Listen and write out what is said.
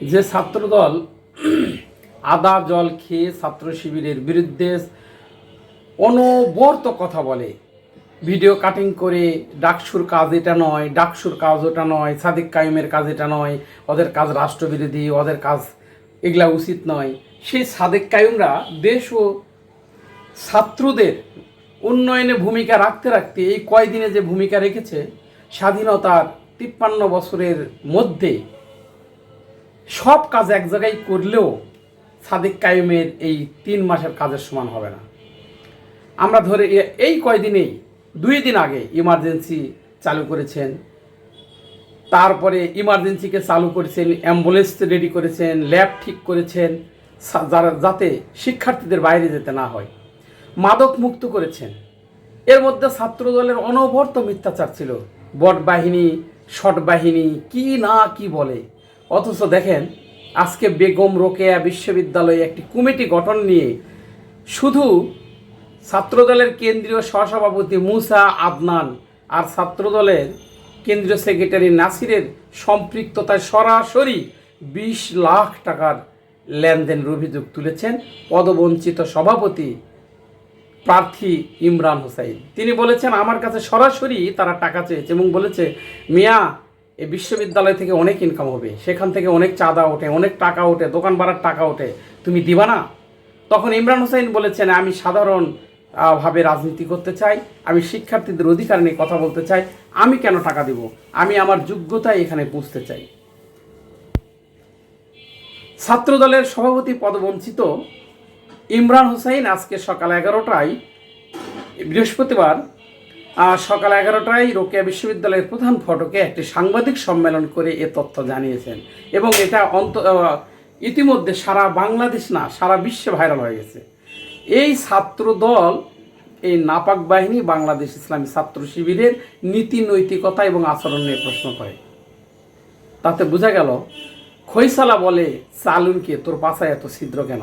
যে ছাত্রদল আদা জল খেয়ে ছাত্র শিবিরের বিরুদ্ধে অনবর্ত কথা বলে। ভিডিও কাটিং করে ডাকসুর কাজ এটা নয়, ডাকসুর কাজ ওটা নয়, সাদিক কাইমের কাজ এটা নয়, ওদের কাজ রাষ্ট্রবিরোধী, ওদের কাজ এগুলা উচিত নয়। সেই সাদেক কায়ুমরা দেশ ও ছাত্রদের উন্নয়নে ভূমিকা রাখতে রাখতে এই কয়দিনে যে ভূমিকা রেখেছে, স্বাধীনতার তিপ্পান্ন বছরের মধ্যে সব কাজ এক জায়গায় করলেও সাদিক কায়েমের এই তিন মাসের কাজের সমান হবে না। আমরা ধরে এই কয়দিনেই, দুই দিন আগে ইমার্জেন্সি চালু করেছেন, তারপরে ইমার্জেন্সিকে চালু করেছেন অ্যাম্বুলেন্স রেডি করেছেন ল্যাব ঠিক করেছেন যারা যাতে শিক্ষার্থীদের বাইরে যেতে না হয়। মাদক মুক্ত করেছেন। এর মধ্যে ছাত্র দলের অনবর্ত মিথ্যাচার ছিল। বট বাহিনী, শট বাহিনী, কি না কি বলে। অথচ দেখেন, আজকে বেগম রোকেয়া বিশ্ববিদ্যালয়ে একটি কমিটি গঠন নিয়ে শুধু ছাত্রদলের কেন্দ্রীয় সহসভাপতি মুসা আদনান আর ছাত্রদলের কেন্দ্রীয় সেক্রেটারি নাসিরের সম্পৃক্ততায় সরাসরি বিশ লাখ টাকার লেনদেনের অভিযোগ তুলেছেন পদবঞ্চিত সভাপতি প্রার্থী ইমরান হোসাইন। তিনি বলেছেন, আমার কাছে সরাসরি তারা টাকা চেয়েছে এবং বলেছে, মিয়া এই বিশ্ববিদ্যালয় থেকে অনেক ইনকাম হবে। সেখান থেকে অনেক চাঁদা ওঠে, অনেক টাকা ওঠে, দোকান ভাড়ার টাকা ওঠে। তুমি দিবা না? তখন ইমরান হোসাইন বলেছেন, আমি সাধারণ ভাবে রাজনীতি করতে চাই, আমি শিক্ষার্থীদের অধিকার নিয়ে কথা বলতে চাই, আমি কেন টাকা দিব? আমি আমার যোগ্যতায় এখানে পৌঁছতে চাই। ছাত্রদলের সভাপতি পদবঞ্চিত ইমরান হোসাইন আজকে সকাল এগারোটায় বৃহস্পতিবার সকাল এগারোটায় রোকেয়া বিশ্ববিদ্যালয়ের প্রধান ফটকে একটি সাংবাদিক সম্মেলন করে এ তথ্য জানিয়েছেন। এবং এটা অন্ত ইতিমধ্যে সারা বাংলাদেশ না, সারা বিশ্বে ভাইরাল হয়ে গেছে। এই ছাত্র দল এই নাপাক বাহিনী বাংলাদেশ ইসলামী ছাত্র শিবিরের নীতি, নৈতিকতা এবং আচরণ নিয়ে প্রশ্ন করে। তাতে বোঝা গেল, খৈসালা বলে চালুনকে তোর পাশায় এত ছিদ্র কেন?